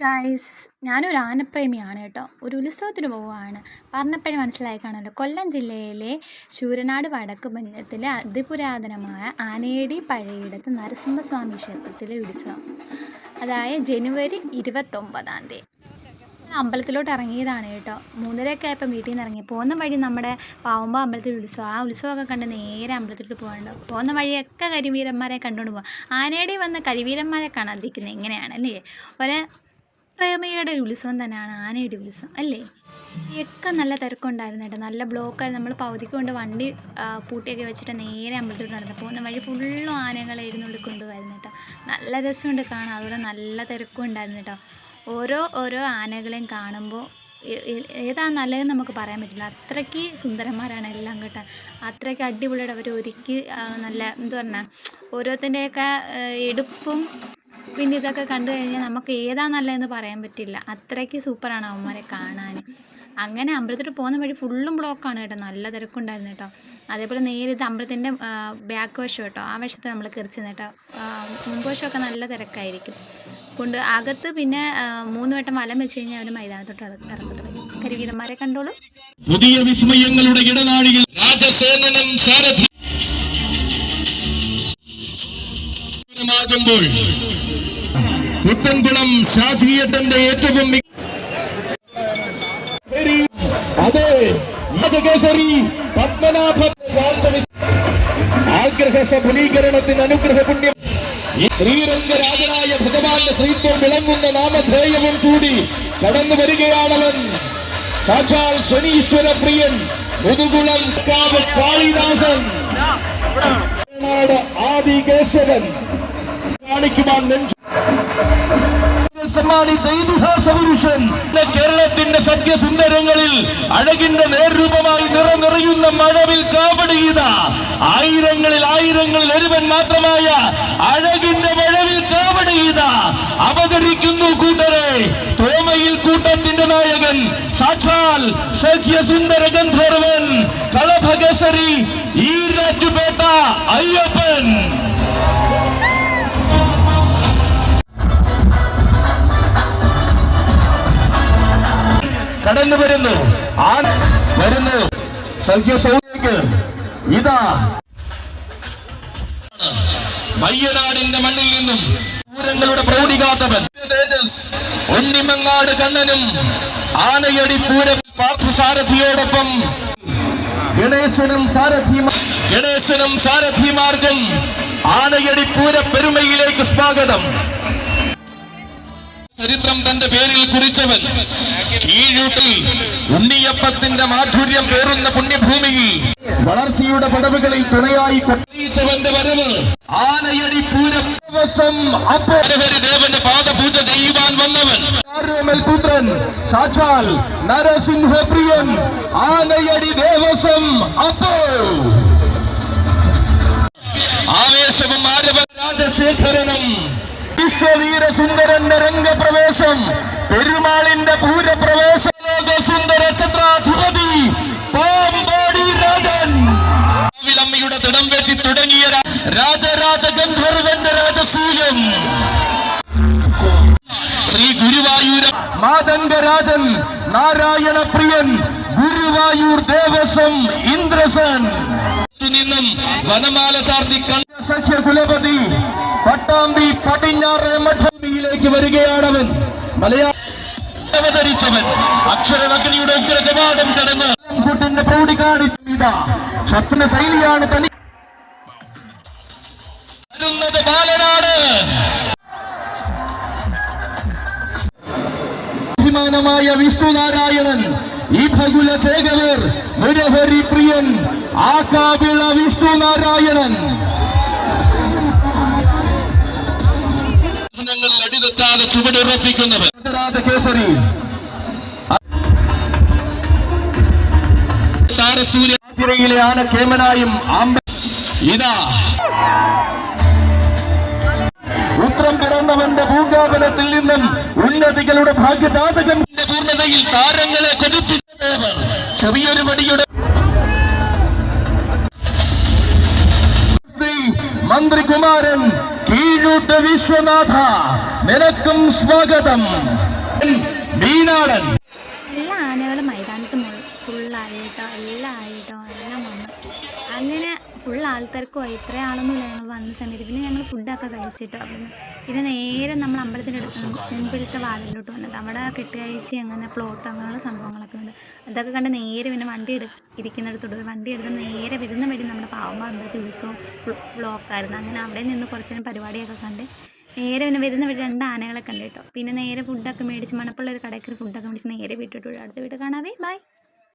Guys ഞാനൊരു ആനപ്രേമിയാണ് കേട്ടോ. ഒരു ഉത്സവത്തിന് പോവുകയാണ്. പറഞ്ഞപ്പോഴേ മനസ്സിലായി കാണുമല്ലോ കൊല്ലം ജില്ലയിലെ ശൂരനാട് വടക്ക് പഞ്ചത്തിലെ അതിപുരാതനമായ ആനേടി പഴയിടത്ത് നരസിംഹസ്വാമി ക്ഷേത്രത്തിലെ ഉത്സവം. അതായത് ജനുവരി ഇരുപത്തൊമ്പതാം തീയതി. അമ്പലത്തിലോട്ട് ഇറങ്ങിയതാണ് കേട്ടോ. മൂന്നരയൊക്കെ ആയപ്പോൾ വീട്ടിൽ നിന്ന് ഇറങ്ങി. പോകുന്ന വഴി നമ്മുടെ പാവുമ്പ അമ്പലത്തിൽ ഉത്സവം. ആ ഉത്സവമൊക്കെ കണ്ട് നേരെ അമ്പലത്തിലോട്ട് പോകണ്ടോ? പോകുന്ന വഴിയൊക്കെ കരിവീരന്മാരെ കണ്ടുകൊണ്ട് പോകാം ആനയുടെ വന്ന കരിവീരന്മാരെ കാണാതിരിക്കുന്നത് എങ്ങനെയാണ് അല്ലേ? ഒരു പ്രേമിയുടെ ഒരു ഉത്സവം തന്നെയാണ് ആനയുടെ ഉത്സവം അല്ലേ? ഒക്കെ നല്ല തിരക്കുണ്ടായിരുന്നു കേട്ടോ. നല്ല ബ്ലോക്കായി നമ്മൾ പകുതിക്ക് കൊണ്ട് വണ്ടി പൂട്ടിയൊക്കെ വെച്ചിട്ട് നേരെ അമ്പലത്തിലോട്ട് നടന്നു. പോകുന്ന വഴി ഫുള്ളും ആനകളെ ഇരുന്നുകൊണ്ട് കൊണ്ടുവരുന്നു കേട്ടോ. നല്ല രസമുണ്ട് കാണാൻ. അതുപോലെ നല്ല തിരക്കും ഉണ്ടായിരുന്നു കേട്ടോ. ഓരോ ഓരോ ആനകളെയും കാണുമ്പോൾ ഏതാ നല്ലതെന്ന് നമുക്ക് പറയാൻ പറ്റില്ല. അത്രയ്ക്ക് സുന്ദരന്മാരാണ് എല്ലാം കേട്ടോ. അത്രയ്ക്ക് അടിപൊളിയുടെ അവർ ഒരുക്കി നല്ല എന്താ പറഞ്ഞാൽ ഓരോരുത്തന്റെയൊക്കെ എടുപ്പും പിന്നെ ഇതൊക്കെ കണ്ടു കഴിഞ്ഞാൽ നമുക്ക് ഏതാ നല്ലതെന്ന് പറയാൻ പറ്റില്ല. അത്രയ്ക്ക് സൂപ്പറാണ് അവന്മാരെ കാണാൻ അങ്ങനെ അമ്പലത്തിൽ പോകുന്ന വഴി ഫുള്ളും ബ്ലോക്കാണ് കേട്ടോ. നല്ല തിരക്കുണ്ടായിരുന്നു കേട്ടോ. അതേപോലെ നേരിത് അമ്പലത്തിന്റെ ബാക്ക് വശം കേട്ടോ. ആ വശത്ത് നമ്മൾ കയറി ചെന്ന് കേട്ടോ. ആ, മുമ്പ് വശമൊക്കെ നല്ല തിരക്കായിരിക്കും. കൊണ്ട് അകത്ത് പിന്നെ മൂന്ന് വട്ടം വലം വെച്ച് കഴിഞ്ഞാൽ അവർ മൈതാനത്തോട്ട് ഇറങ്ങി തുടങ്ങി. കരിവീരന്മാരെ കണ്ടോളൂ. പുതിയ വിസ്മയങ്ങളുടെ ഇടനാഴിയിൽ രാജസേനനം സാരഥി ുമ്പോൾ പുത്തൻകുളം ഷാഫിയട്ടന്റെ ഏറ്റവും അതെ രാജകേസരി പത്മനാഭ ആഗ്രഹ സഫലീകരണത്തിന് അനുഗ്രഹ പുണ്യം ശ്രീരംഗരാജനായ ഭഗവാന്റെ ശ്രീത്വം വിളങ്ങുന്ന നാമധേയവും കൂടി കടന്നു വരികയാണവൻ. സാക്ഷാൽ ശനീശ്വര പ്രിയൻ മുതുകുളം കാവ് കാളിദാസൻ. ആദി കേശവൻ കാണിക്കുവാൻ നെഞ്ചു പുരുഷൻ. കേരളത്തിന്റെ സത്യസുന്ദരങ്ങളിൽ അഴകിന്റെ നേർരൂപമായി നിറനിറയുന്ന മഴവിൽ കാവടിയുത ആയിരങ്ങളിൽ ആയിരങ്ങളിൽ ഒരുവൻ മാത്രമായ അഴകിന്റെ മഴവിൽ കാവടിയുത അവതരിക്കുന്നു കൂട്ടരെ. തോമയിൽ കൂട്ടത്തിന്റെ നായകൻ സാക്ഷാൽ സഖ്യസുന്ദര ഗന്ധർവൻ ഈ ഈരാറ്റുപേട്ട അയ്യപ്പൻ. കടന്നു വരുന്നു. ആ വരുന്നു? സഖ്യസൗദിക്ക് ഇതാ. മയ്യനാടിന്റെ മണ്ണിൽ നിന്നും പൂരങ്ങളുടെ പ്രൗഢികാത്തവൻ. തേജസ് ഉണ്ണിമങ്ങാട് കണ്ണനും ആനയടി പൂരം പാർത്ഥസാരഥിയോടൊപ്പം ഗണേശനും സാരഥി ഗണേശനും സാരഥിമാർക്കും ആനയടി പൂര പെരുമയിലേക്ക് സ്വാഗതം. ചരിത്രം തന്റെ പേരിൽ കുറിച്ചവൻ. കീഴൂട്ടിൽ ഉണ്ണിയപ്പത്തിന്റെ മാധുര്യം പേറുന്ന പുണ്യഭൂമിയിൽ വളർച്ചയുടെ പടവുകളിൽ തുണയായി കൊട്ടിയിച്ചവന്റെ വരവ്. ആനയടി പൂരം. ദിവസം ദേവന്റെ പാദപൂജ ചെയ്യുവാൻ വന്നവൻ. പുത്രൻ സാക്ഷാൽ നരസിംഹപ്രിയൻ ആനയടി ദേവസം അപ്പോ. ആവേശവും ആരവ രാജശേഖരനും വിശ്വവീര സുന്ദരന്റെ രംഗപ്രവേശം. പെരുമാളിന്റെ പൂരപ്രവേശം ലോകസുന്ദര ഛത്രാധിപതി പാമ്പാടി രാജൻ. അമ്മയുടെ തിടം വെത്തി തുടങ്ങിയ രാജരാജ ഗന്ധർവന്റെ രാജസൂയം. ശ്രീ ഗുരുവായൂര മാതംഗരാജൻ നാരായണ പ്രിയൻ ഗുരുവായൂർ ദേവസ്വം ഇന്ദ്രസൻ. നിന്നും വനമാല ചാർത്തി സഖ്യ കുലപതി പട്ടാമ്പി പടിഞ്ഞാറ് മഠഭൂമിയിലേക്ക് വരികയാണവൻ. മലയാള അവതരിച്ചവൻ. അക്ഷരനഗ്നിയുടെ ഉഗ്രകവാടം കടന്ന് കുട്ടിന്റെ പ്രൗഢി കാണിച്ചു ക്ഷത്ര ശൈലിയാണ് തനി വരുന്നത് ബാലനാട്. അഭിമാനമായ വിഷ്ണുനാരായണൻ ഈ ഭഗുല ചേകവർ മുരഹരി പ്രിയൻ ആകാവിള വിഷ്ണുനാരായണൻ നാരായണൻ അടിതെത്താതെ ചുവടുറപ്പിക്കുന്നവർ കേസരി. താരസൂര്യയിലെ ആന കേമനായും ഇതാ. ഉത്രം പിറന്നവന്റെ ഭൂഗാപനത്തിൽ നിന്നും ഉന്നതികളുടെ ഭാഗ്യജാതകന്റെ പൂർണതയിൽ താരങ്ങളെ കൊതിപ്പിച്ചവർ. ചെറിയൊരു പടിയുടെ മന്ത്രികുമാരൻ കീഴൂട്ട് വിശ്വനാഥ. നിനക്കും സ്വാഗതം. മീനാടൻ. എല്ലാ ആനകളും മൈതാനത്ത് ഫുള്ളായിട്ടോ എല്ലാം ആയിട്ടോ എല്ലാം വന്നു. അങ്ങനെ ഫുൾ ആൾത്തിരക്കുമായി ഇത്ര ആളൊന്നുമില്ല ഞങ്ങൾ വന്ന സമയത്ത്. പിന്നെ ഞങ്ങൾ ഫുഡൊക്കെ കഴിച്ചിട്ടോ അവിടുന്ന് പിന്നെ നേരെ നമ്മൾ അമ്പലത്തിന്റെ അടുത്ത് മുമ്പിലത്തെ വാതിലോട്ട് വന്നത് അവിടെ കെട്ടുകാഴ്ച അങ്ങനെ ഫ്ലോട്ട് അങ്ങനെയുള്ള സംഭവങ്ങളൊക്കെ ഉണ്ട്. അതൊക്കെ കണ്ട് നേരെ പിന്നെ വണ്ടി എടു ഇരിക്കുന്നിടത്തോട്ട് പോയി വണ്ടി എടുത്ത് നേരെ വരുന്ന വഴി നമ്മുടെ പാവമ്പ അമ്പലത്തിൽ ഉത്സവം ബ്ലോക്കായിരുന്നു അങ്ങനെ അവിടെ നിന്ന് കുറച്ച് നേരം പരിപാടിയൊക്കെ കണ്ട് നേരെ പിന്നെ വരുന്ന വഴി രണ്ട് ആനകളെ കണ്ടു കേട്ടോ. പിന്നെ നേരെ ഫുഡൊക്കെ മേടിച്ച് മണപ്പുള്ള ഒരു കടയ്ക്ക് ഫുഡൊക്കെ മേടിച്ച് നേരെ വീട്ടിട്ട് അടുത്ത വീട്ടിൽ കാണാവേ. ബൈ